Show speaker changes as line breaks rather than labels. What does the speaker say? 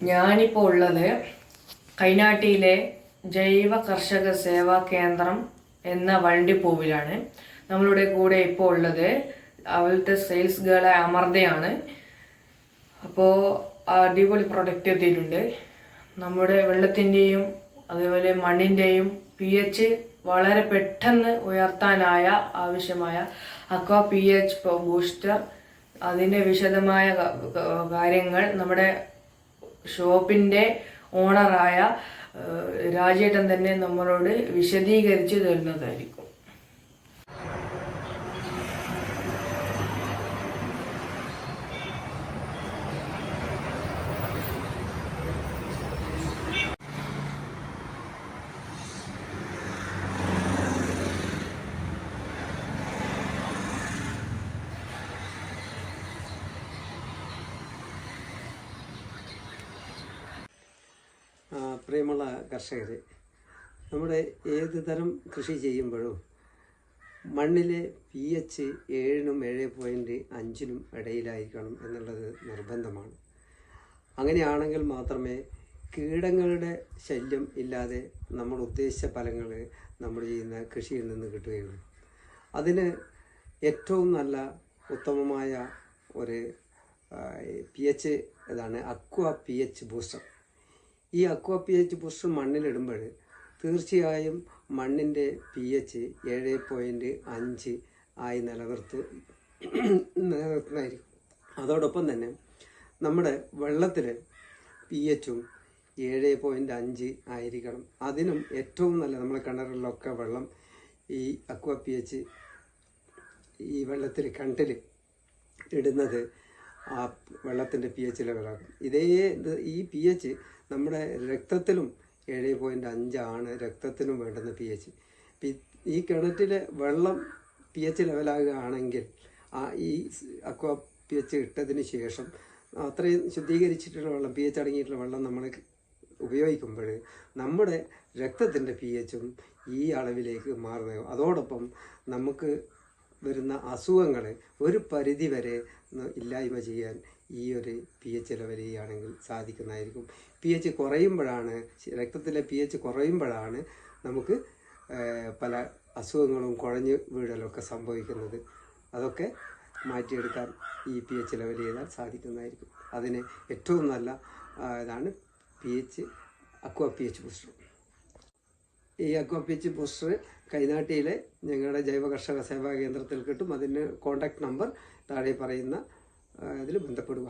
ഞാനിപ്പോൾ ഉള്ളത് കൈനാട്ടിയിലെ ജൈവ കർഷക സേവാ കേന്ദ്രം എന്ന വണ്ടിപ്പൂവിലാണ്. നമ്മളുടെ കൂടെ ഇപ്പോൾ ഉള്ളത് അവിടുത്തെ സെയിൽസ് ഗേളെ അമർതയാണ് അപ്പോൾ അടിപൊളി പ്രൊഡക്റ്റ് എത്തിയിട്ടുണ്ട്. നമ്മുടെ വെള്ളത്തിന്റെയും അതേപോലെ മണ്ണിന്റെയും പി എച്ച് വളരെ പെട്ടെന്ന് ഉയർത്താനായ ആവശ്യമായ അക്വാ പി എച്ച് ബൂസ്റ്റർ അതിന്റെ വിശദമായ കാര്യങ്ങൾ നമ്മുടെ ഷോപ്പിന്റെ ഓണറായ രാജേട്ടൻ തന്നെ നമ്മളോട് വിശദീകരിച്ചു തരുന്നതായിരിക്കും
ആ, പ്രിയമുള്ള കർഷകരെ. നമ്മുടെ ഏത് തരം കൃഷി ചെയ്യുമ്പോഴും മണ്ണിലെ പി എച്ച് ഏഴിനും ഏഴ് പോയിന്റ് അഞ്ചിനും ഇടയിലായിരിക്കണം എന്നുള്ളത് നിർബന്ധമാണ്. അങ്ങനെയാണെങ്കിൽ മാത്രമേ കീടങ്ങളുടെ ശല്യം ഇല്ലാതെ നമ്മൾ ഉദ്ദേശിച്ച ഫലങ്ങൾ നമ്മൾ ചെയ്യുന്ന കൃഷിയിൽ നിന്ന് കിട്ടുകയുള്ളൂ. അതിന് ഏറ്റവും നല്ല ഉത്തമമായ ഒരു പി എച്ച് ഇതാണ് അക്വ പി എച്ച് ബൂസ്റ്റർ ഈ അക്വ പി എച്ച് പുഷ് മണ്ണിലിടുമ്പോൾ തീർച്ചയായും മണ്ണിന്റെ പി എച്ച് ഏഴ് പോയിന്റ് അഞ്ച് ആയി നിലനിർത്ത് നിലനിർത്തുന്നതായിരിക്കും. അതോടൊപ്പം തന്നെ നമ്മുടെ വെള്ളത്തിൽ പി എച്ചും ഏഴ് പോയിന്റ് അഞ്ച് ആയിരിക്കണം. അതിനും ഏറ്റവും നല്ല നമ്മുടെ കിണറിലൊക്കെ വെള്ളം ഈ അക്വ പി എച്ച് ഈ വെള്ളത്തിൽ കിണറ്റിൽ ഇടുന്നത് ആ വെള്ളത്തിന്റെ പി എച്ച് ലെവലാക്കും. ഇതേ ഈ പി എച്ച് നമ്മുടെ രക്തത്തിലും ഏഴ് പോയിന്റ് അഞ്ചാണ് രക്തത്തിനും വേണ്ടുന്ന പി എച്ച് ഈ കിണറ്റിലെ വെള്ളം പി എച്ച് ലെവലാകുകയാണെങ്കിൽ ആ ഈ അക്വ പി എച്ച് ഇട്ടതിന് ശേഷം അത്രയും ശുദ്ധീകരിച്ചിട്ടുള്ള വെള്ളം പി എച്ച് അടങ്ങിയിട്ടുള്ള വെള്ളം നമ്മൾ ഉപയോഗിക്കുമ്പോൾ നമ്മുടെ രക്തത്തിന്റെ പി എച്ചും ഈ അളവിലേക്ക് മാറുന്നു അതോടൊപ്പം നമുക്ക് വരുന്ന അസുഖങ്ങൾ ഒരു പരിധി വരെ ഇല്ലായ്മ ചെയ്യാൻ ഈ ഒരു പി എച്ച് ലെവൽ ചെയ്യുകയാണെങ്കിൽ സാധിക്കുന്നതായിരിക്കും. പി എച്ച് കുറയുമ്പോഴാണ് രക്തത്തിലെ പി എച്ച് കുറയുമ്പോഴാണ് നമുക്ക് പല അസുഖങ്ങളും കുഴഞ്ഞ് വീഴലൊക്കെ സംഭവിക്കുന്നത്. അതൊക്കെ മാറ്റിയെടുക്കാൻ ഈ പി എച്ച് ലെവൽ ചെയ്താൽ സാധിക്കുന്നതായിരിക്കും. അതിന് ഏറ്റവും നല്ല ഇതാണ് P H aqua P H booster ഈ അക്വപ്പിച്ച് പോസ്റ്റർ കൈനാട്ടിയിലെ ഞങ്ങളുടെ ജൈവ കർഷക സേവാ കേന്ദ്രത്തിൽ കിട്ടും. അതിന് കോൺടാക്ട് നമ്പർ താഴെ പറയുന്ന ഇതിൽ ബന്ധപ്പെടുക.